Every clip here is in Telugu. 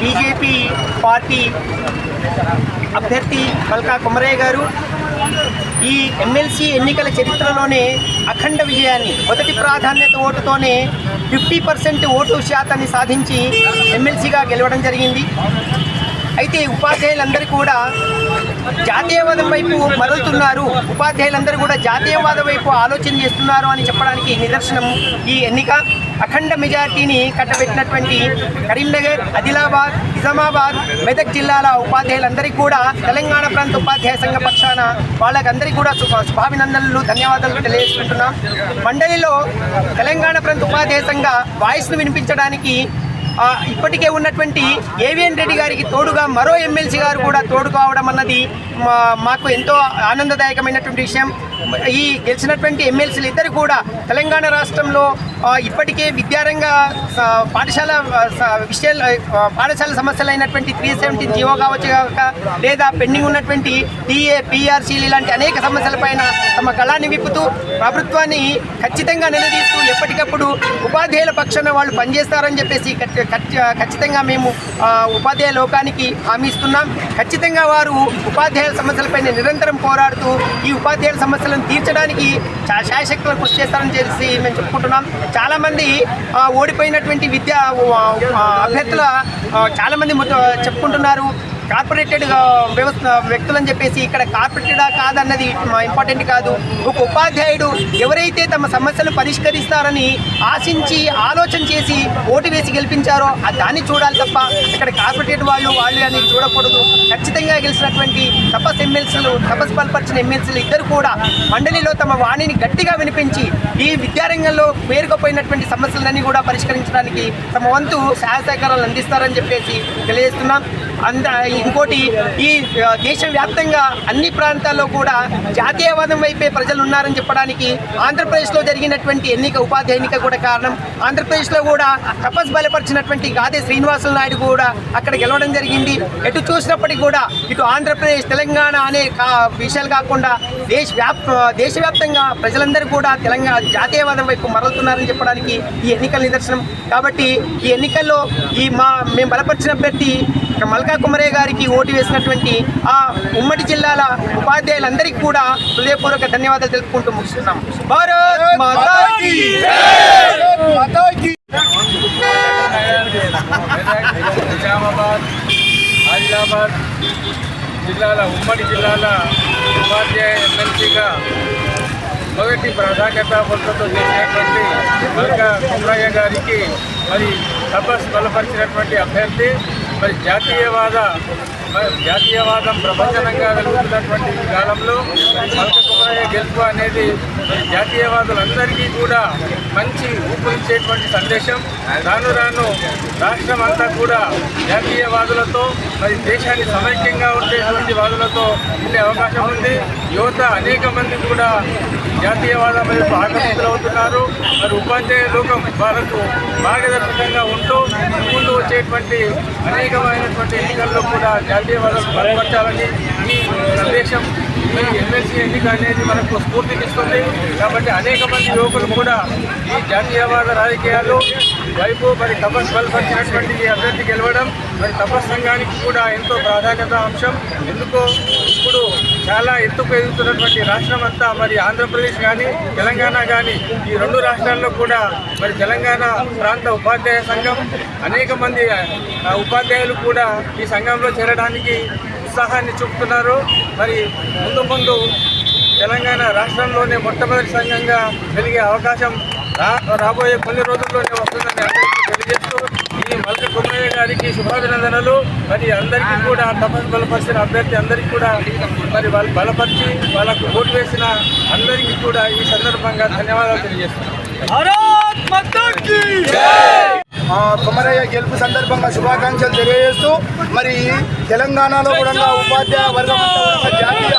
బీజేపీ పార్టీ అభ్యర్థి మల్కా కుమరయ్య గారు ఈ ఎమ్మెల్సీ ఎన్నికల చరిత్రలోనే అఖండ విజయాన్ని మొదటి ప్రాధాన్యత ఓటుతోనే ఫిఫ్టీ పర్సెంట్ ఓటు శాతాన్ని సాధించి ఎమ్మెల్సీగా గెలవడం జరిగింది. అయితే ఉపాధ్యాయులందరూ కూడా జాతీయవాదం వైపు మరలుతున్నారు. ఉపాధ్యాయులందరూ కూడా జాతీయవాదం వైపు ఆలోచన చేస్తున్నారు అని చెప్పడానికి నిదర్శనం ఈ ఎన్నిక. అఖండ మెజార్టీని కట్టబెట్టినటువంటి కరీంనగర్ ఆదిలాబాద్ నిజామాబాద్ మెదక్ జిల్లాల ఉపాధ్యాయులందరికీ కూడా తెలంగాణ ప్రాంత ఉపాధ్యాయ సంఘ పక్షాన వాళ్ళకందరికీ కూడా శుభాభినందనలు ధన్యవాదాలు తెలియజేసుకుంటున్నాం. మండలిలో తెలంగాణ ప్రాంత ఉపాధ్యాయ సంఘ వాయిస్ను వినిపించడానికి ఇప్పటికే ఉన్నటువంటి ఏవిఎన్ రెడ్డి గారికి తోడుగా మరో ఎమ్మెల్సీ గారు కూడా తోడు కావడం అన్నది మా- మాకు ఎంతో ఆనందదాయకమైనటువంటి విషయం. ఈ గెలిచినటువంటి ఎమ్మెల్సీలు ఇద్దరు కూడా తెలంగాణ రాష్ట్రంలో ఇప్పటికే విద్యారంగ పాఠశాల విషయాలు పాఠశాల సమస్యలు అయినటువంటి త్రీ సెవెంటీ జీవో కావచ్చు కాక లేదా పెండింగ్ ఉన్నటువంటి టీఏ పీఆర్సీలు ఇలాంటి అనేక సమస్యలపైన తమ కళాన్ని విప్పుతూ ప్రభుత్వాన్ని ఖచ్చితంగా నిలదీస్తూ ఎప్పటికప్పుడు ఉపాధ్యాయుల పక్షాన వాళ్ళు పనిచేస్తారని చెప్పేసి ఖచ్చితంగా మేము ఉపాధ్యాయ లోకానికి హామీ ఇస్తున్నాం. ఖచ్చితంగా వారు ఉపాధ్యాయుల సమస్యలపైన నిరంతరం పోరాడుతూ ఈ ఉపాధ్యాయుల సమస్యలను తీర్చడానికి శాయశక్తులు కృషి చేస్తారని చేసి మేము చెప్పుకుంటున్నాం. చాలామంది ఓడిపోయినటువంటి విద్యా అభ్యర్థుల చాలామంది మొత్తం చెప్పుకుంటున్నారు. కార్పొరేటెడ్ వ్యవస్థ వ్యక్తులని చెప్పేసి ఇక్కడ కార్పొరేటెడా కాదన్నది ఇంపార్టెంట్ కాదు. ఒక ఉపాధ్యాయుడు ఎవరైతే తమ సమస్యలు పరిష్కరిస్తారని ఆశించి ఆలోచన చేసి ఓటు వేసి గెలిపించారో దాన్ని చూడాలి తప్ప ఇక్కడ కార్పొరేటెడ్ వాళ్ళు వాళ్ళు అని చూడకూడదు. ఖచ్చితంగా గెలిచినటువంటి తపస్ ఎమ్మెల్సీలు తపస్ బలపరిచిన ఎమ్మెల్సీలు ఇద్దరు కూడా మండలిలో తమ వాణిని గట్టిగా వినిపించి ఈ విద్యారంగంలో పేరుకుపోయినటువంటి సమస్యలన్నీ కూడా పరిష్కరించడానికి తమ వంతు సహాయ సహకారాలు అందిస్తారని చెప్పేసి తెలియజేస్తున్నాం. అంద ఇంకోటి ఈ దేశవ్యాప్తంగా అన్ని ప్రాంతాల్లో కూడా జాతీయవాదం వైపే ప్రజలు ఉన్నారని చెప్పడానికి ఆంధ్రప్రదేశ్లో జరిగినటువంటి ఎన్నిక ఉపాధి ఎన్నిక కూడా కారణం. ఆంధ్రప్రదేశ్లో కూడా తపస్ బలపరిచినటువంటి గాదే శ్రీనివాసులు నాయుడు కూడా అక్కడ గెలవడం జరిగింది. ఎటు చూసినప్పటికీ కూడా ఇటు ఆంధ్రప్రదేశ్ తెలంగాణ అనే కా- విషయాలు కాకుండా దేశ వ్యాప్ దేశవ్యాప్తంగా ప్రజలందరూ కూడా తెలంగాణ జాతీయవాదం వైపు మరలుతున్నారని చెప్పడానికి ఈ ఎన్నికల నిదర్శనం. కాబట్టి ఈ ఎన్నికల్లో ఈ మా మేము బలపరిచిన అభ్యర్థి మల్కా కుమరయ్య గారికి ఓటు వేసినటువంటి ఆ ఉమ్మడి జిల్లాల ఉపాధ్యాయులందరికీ కూడా హృదయపూర్వక ధన్యవాదాలు తెలుపుకుంటూ ముగిస్తున్నాం. భారత్ నిజామాబాద్ ఆదిలాబాద్ జిల్లాల ఉమ్మడి జిల్లాల ఉపాధ్యాయ ఎమ్మెల్సీగా మొదటి ప్రాధాన్యత పొందుతూ చేసినటువంటి దుర్గా కుమ్రయ్య గారికి మరి తపస్సు బలపరిచినటువంటి అభ్యర్థి మరి జాతీయవాద మరి జాతీయవాదం ప్రపంచనంగా వెలుగుతున్నటువంటి ఈ కాలంలో మల్క గెలుపు అనేది మరి జాతీయవాదులందరికీ కూడా మంచి ఊపునిచ్చేటువంటి సందేశం. రాను రాను రాష్ట్రం అంతా కూడా జాతీయవాదులతో మరి దేశాన్ని సమైక్యంగా ఉండేటువంటి వాదులతో ఉండే అవకాశం ఉంది. యువత అనేక మంది కూడా జాతీయవాదం వైపు ఆకర్షితులవుతున్నారు మరి ఉపాధ్యాయ లోకం వాళ్ళకు మార్గదర్శకంగా ఉంటూ ముందు వచ్చేటువంటి అనేకమైనటువంటి ఎన్నికల్లో కూడా జాతీయవాదం బలపరచాలని ఈ సందేశం ఈ ఎమ్మెల్సీ ఎన్నిక అనేది మనకు స్ఫూర్తినిస్తుంది. కాబట్టి అనేక మంది యువకులు కూడా ఈ జాతీయవాద రాజకీయాలు వైపు మరి తపస్ బలపరిచినటువంటి ఈ అభ్యర్థి గెలవడం మరి తపస్ సంఘానికి కూడా ఎంతో ప్రాధాన్యత అంశం. ఎందుకో ఇప్పుడు చాలా ఎత్తుకు ఎదుగుతున్నటువంటి రాష్ట్రం అంతా మరి ఆంధ్రప్రదేశ్ కానీ తెలంగాణ కానీ ఈ రెండు రాష్ట్రాల్లో కూడా మరి తెలంగాణ ప్రాంత ఉపాధ్యాయ సంఘం అనేక మంది ఆ, ఉపాధ్యాయులు కూడా ఈ సంఘంలో చేరడానికి ఉత్సాహాన్ని చూపుతున్నారు. మరి ముందు ముందు తెలంగాణ రాష్ట్రంలోనే మొట్టమొదటి సంఘంగా కలిగే అవకాశం రాబోయే కొన్ని రోజుల్లోనే వస్తుందని అందరికీ తెలియజేస్తూ ఈ మల్లి కుమ్మయ్య గారికి శుభాభినందనలు. మరి అందరికీ కూడా తపస్సు బలపరిచిన అభ్యర్థి అందరికీ కూడా మరి వాళ్ళు బలపరిచి వాళ్ళకు ఓటు వేసిన అందరికీ కూడా ఈ సందర్భంగా ధన్యవాదాలు తెలియజేస్తున్నాం. కొమరయ్య గెలుపు సందర్భంగా శుభాకాంక్షలు తెలియజేస్తూ మరి తెలంగాణలో కూడా ఉపాధ్యాయ వర్గం జాతీయ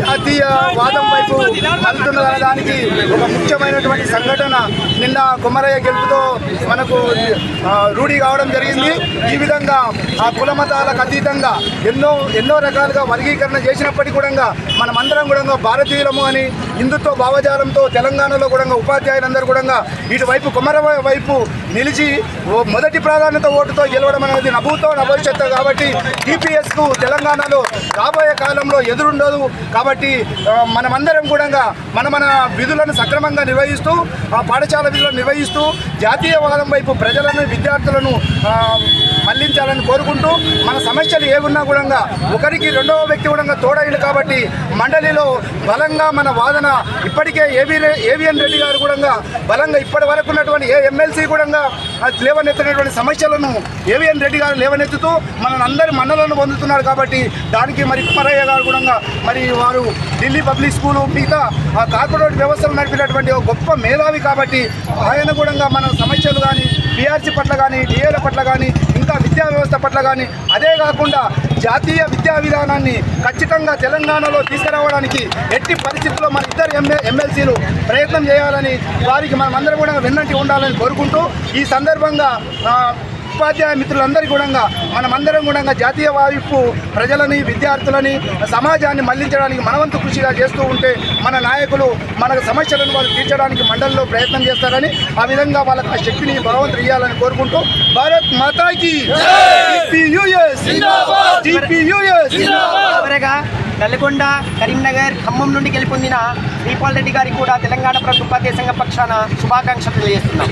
జాతీయ వాదం వైపు మలుతున్న దానికి ఒక ముఖ్యమైనటువంటి సంఘటన నిన్న కొమరయ్య గెలుపుతో మనకు రూఢి కావడం జరిగింది. ఈ విధంగా ఆ కుల మతాలకు అతీతంగా ఎన్నో ఎన్నో రకాలుగా వర్గీకరణ చేసినప్పటికీ కూడా మనమందరం కూడా భారతీయులము అని హిందుత్వ భావజాలంతో తెలంగాణలో కూడా ఉపాధ్యాయులందరూ కూడా ఇటువైపు కుమర వైపు నిలిచి ఓ మొదటి ప్రాధాన్యత ఓటుతో గెలవడం అనేది నభూతో నభవిష్యత్తు కాబట్టి టీపీఎస్కు తెలంగాణలో రాబోయే కాలంలో ఎదురుండదు కాబట్టి మనమందరం కూడా మన మన విధులను సక్రమంగా నిర్వహిస్తూ ఆ పాఠశాల విధులను నిర్వహిస్తూ జాతీయవాదం వైపు ప్రజలను విద్యార్థులను మళ్ళించాలని కోరుకుంటూ మన సమస్యలు ఏమున్నా కూడా ఒకరికి రెండవ వ్యక్తి కూడా తోడైంది కాబట్టి మండలిలో బలంగా మన వాదన ఇప్పటికే ఏవి ఏవిఎన్ రెడ్డి గారు కూడా బలంగా ఇప్పటి వరకు ఉన్నటువంటి ఏ ఎమ్మెల్సీ కూడా లేవనెత్తినటువంటి సమస్యలను ఏవిఎన్ రెడ్డి గారు లేవనెత్తుతూ మన అందరి మన్నలను పొందుతున్నారు కాబట్టి దానికి మరి కుమరయ్య గారు కూడా మరి వారు ఢిల్లీ పబ్లిక్ స్కూలు మిగతా ఆ కార్పొరేట్ వ్యవస్థలు నడిపినటువంటి ఒక గొప్ప మేధావి కాబట్టి ఆయన కూడా మన సమస్యలు కానీ పిఆర్సీ పట్ల కానీ డిఏల పట్ల కానీ ఇంకా విద్యా వ్యవస్థ పట్ల కానీ అదే కాకుండా జాతీయ విద్యా విధానాన్ని ఖచ్చితంగా తెలంగాణలో తీసుకురావడానికి ఎట్టి పరిస్థితుల్లో మన ఇద్దరు ఎంఏ ఎమ్మెల్సీలు ప్రయత్నం చేయాలని వారికి మనమందరం కూడా వెన్నంటి ఉండాలని కోరుకుంటూ ఈ సందర్భంగా ఉపాధ్యాయ మిత్రులందరికీ కూడా మనమందరం కూడా జాతీయ వైపు ప్రజలని విద్యార్థులని సమాజాన్ని మళ్ళించడానికి మనవంతు కృషిగా చేస్తూ ఉంటే మన నాయకులు మన సమస్యలను వాళ్ళు తీర్చడానికి మండలిలో ప్రయత్నం చేస్తారని ఆ విధంగా వాళ్ళకి ఆ శక్తిని భగవంతుడు ఇవ్వాలని కోరుకుంటూ భారత్ మాతాకి చివరగా నల్గొండ కరీంనగర్ ఖమ్మం నుండి గెలుపొందిన శ్రీపాల్ రెడ్డి గారికి కూడా తెలంగాణ ప్రభుత్వ ఉపాధ్యాయ సంఘ పక్షాన శుభాకాంక్షలు తెలియజేస్తున్నాం.